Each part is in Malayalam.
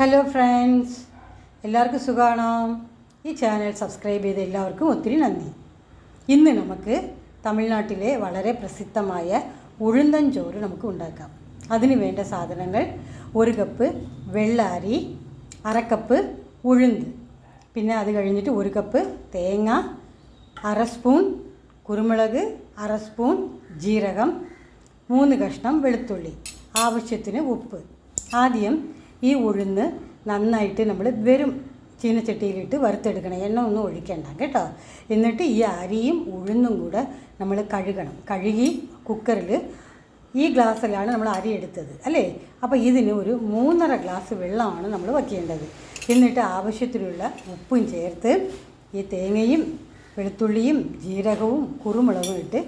ഹലോ ഫ്രണ്ട്സ് എല്ലാവർക്കും സുഖമാണോ ഈ ചാനൽ സബ്സ്ക്രൈബ് ചെയ്ത എല്ലാവർക്കും ഒത്തിരി നന്ദി. ഇന്ന് നമുക്ക് തമിഴ്നാട്ടിലെ വളരെ പ്രസിദ്ധമായ ഉഴുന്തൻ ചോറ് നമുക്ക് ഉണ്ടാക്കാം. അതിന് വേണ്ട സാധനങ്ങൾ ഒരു കപ്പ് വെള്ളാരി അരക്കപ്പ് ഉഴുന്ന്. പിന്നെ അത് കഴിഞ്ഞിട്ട് ഒരു കപ്പ് തേങ്ങ അര സ്പൂൺ കുരുമുളക് അര സ്പൂൺ ജീരകം മൂന്ന് കഷ്ണം വെളുത്തുള്ളി. ആവശ്യത്തിന് ഉപ്പ്. ആദ്യം ഈ ഉഴുന്ന് നന്നായിട്ട് നമ്മൾ വെറും ചീനച്ചട്ടിയിലിട്ട് വറുത്തെടുക്കണം. എണ്ണ ഒന്നും ഒഴിക്കണ്ട കേട്ടോ. എന്നിട്ട് ഈ അരിയും ഉഴുന്നും കൂടെ നമ്മൾ കഴുകണം. കഴുകി കുക്കറിൽ ഈ ഗ്ലാസ്സിലാണ് നമ്മൾ അരി എടുത്തത് അല്ലേ? അപ്പോൾ ഇതിന് ഒരു മൂന്നര ഗ്ലാസ് വെള്ളമാണ് നമ്മൾ വയ്ക്കേണ്ടത് എന്നിട്ട് ആവശ്യത്തിനുള്ള ഉപ്പും ചേർത്ത് ഈ തേങ്ങയും വെളുത്തുള്ളിയും ജീരകവും കുറുമുളകും ഇട്ട്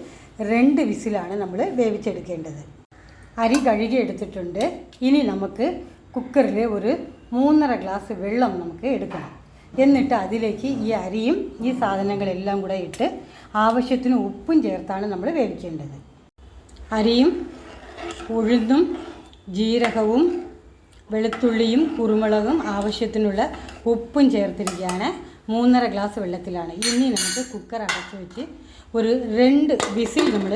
രണ്ട് വിസിലാണ് നമ്മൾ വേവിച്ചെടുക്കേണ്ടത്. അരി കഴുകി എടുത്തിട്ടുണ്ട് ഇനി നമുക്ക് കുക്കറിൽ ഒരു മൂന്നര ഗ്ലാസ് വെള്ളം നമുക്ക് എടുക്കണം. എന്നിട്ട് അതിലേക്ക് ഈ അരിയും ഈ സാധനങ്ങളെല്ലാം കൂടെ ഇട്ട് ആവശ്യത്തിന് ഉപ്പും ചേർത്താണ് നമ്മൾ വേവിക്കേണ്ടത്. അരിയും ഉഴുന്നും ജീരകവും വെളുത്തുള്ളിയും കുരുമുളകും ആവശ്യത്തിനുള്ള ഉപ്പും ചേർത്തിരിക്കുകയാണ്. മൂന്നര ഗ്ലാസ് വെള്ളത്തിലാണ്. ഇനി നമുക്ക് കുക്കർ അടച്ചു വെച്ച് ഒരു രണ്ട് വിസിൽ നമ്മൾ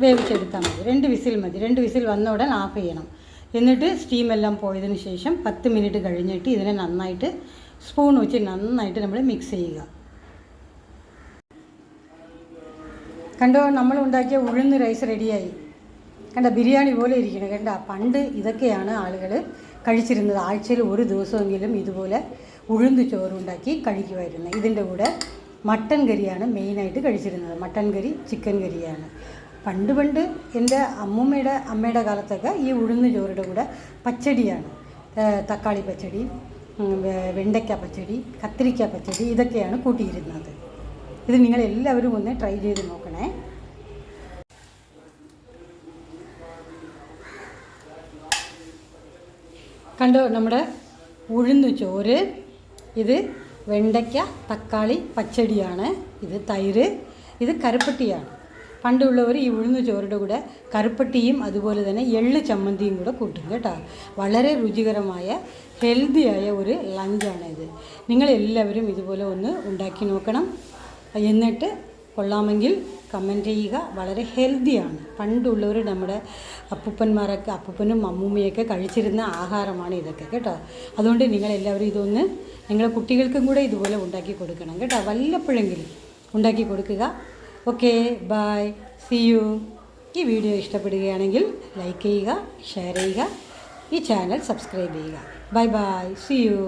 വേവിച്ചെടുത്താൽ മതി. രണ്ട് വിസിൽ മതി. രണ്ട് വിസിൽ വന്ന ഉടൻ ഓഫ് ചെയ്യണം. എന്നിട്ട് സ്റ്റീം എല്ലാം പോയതിന് ശേഷം പത്ത് മിനിറ്റ് കഴിഞ്ഞിട്ട് ഇതിനെ നന്നായിട്ട് സ്പൂൺ വെച്ച് നന്നായിട്ട് നമ്മൾ മിക്സ് ചെയ്യുക. കണ്ടോ നമ്മൾ ഉണ്ടാക്കിയ ഉഴുന്ന് റൈസ് റെഡിയായി കണ്ട ബിരിയാണി പോലെ ഇരിക്കണം. കണ്ട പണ്ട് ഇതൊക്കെയാണ് ആളുകൾ കഴിച്ചിരുന്നത്. ആഴ്ചയിൽ ഒരു ദിവസമെങ്കിലും ഇതുപോലെ ഉഴുന്ന് ചോറുണ്ടാക്കി കഴിക്കുമായിരുന്നു. ഇതിന്റെ കൂടെ മട്ടൻ കറിയാണ് മെയിനായിട്ട് കഴിച്ചിരുന്നത്. മട്ടൻ കറി ചിക്കൻ കറിയാണ്. പണ്ട് പണ്ട് എന്റെ അമ്മൂമ്മയുടെ അമ്മയുടെ കാലത്തൊക്കെ ഈ ഉഴുന്ന് ചോറിന്റെ കൂടെ പച്ചടിയാണ്. തക്കാളി പച്ചടി വെണ്ടയ്ക്ക പച്ചടി കത്തിരിക്ക പച്ചടി ഇതൊക്കെയാണ് കൂട്ടിയിരുന്നത്. ഇത് നിങ്ങൾ എല്ലാവരും ഒന്ന് ട്രൈ ചെയ്ത് നോക്കണേ. കണ്ടോ നമ്മുടെ ഉഴുന്ന് ചോറ്? ഇത് വെണ്ടയ്ക്ക തക്കാളി പച്ചടിയാണ്. ഇത് തൈര് ഇത് കരുപ്പട്ടിയാണ്. പണ്ടുള്ളവർ ഈ ഉഴുന്ന് ചോറിന്റെ കൂടെ കറുപ്പട്ടിയും അതുപോലെ തന്നെ എള്ള് ചമ്മന്തിയും കൂടെ കൂട്ടും കേട്ടോ. വളരെ രുചികരമായ ഹെൽത്തിയായ ഒരു ലഞ്ചാണ് ഇത് നിങ്ങളെല്ലാവരും ഇതുപോലെ ഒന്ന് ഉണ്ടാക്കി നോക്കണം. എന്നിട്ട് കൊള്ളാമെങ്കിൽ കമന്റ് ചെയ്യുക. വളരെ ഹെൽത്തിയാണ് പണ്ടുള്ളവർ നമ്മുടെ അപ്പൂപ്പന്മാരൊക്കെ അപ്പൂപ്പനും അമ്മൂമ്മയൊക്കെ കഴിച്ചിരുന്ന ആഹാരമാണ് ഇതൊക്കെ കേട്ടോ. അതുകൊണ്ട് നിങ്ങളെല്ലാവരും ഇതൊന്ന് നിങ്ങളുടെ കുട്ടികൾക്കും കൂടെ ഇതുപോലെ ഉണ്ടാക്കി കൊടുക്കണം കേട്ടോ. വല്ലപ്പോഴെങ്കിലും ഉണ്ടാക്കി കൊടുക്കുക. ഓക്കെ ബായ് സി യു ഈ വീഡിയോ ഇഷ്ടപ്പെടുകയാണെങ്കിൽ ലൈക്ക് ചെയ്യുക ഷെയർ ചെയ്യുക ഈ ചാനൽ സബ്സ്ക്രൈബ് ചെയ്യുക. Bye bye see you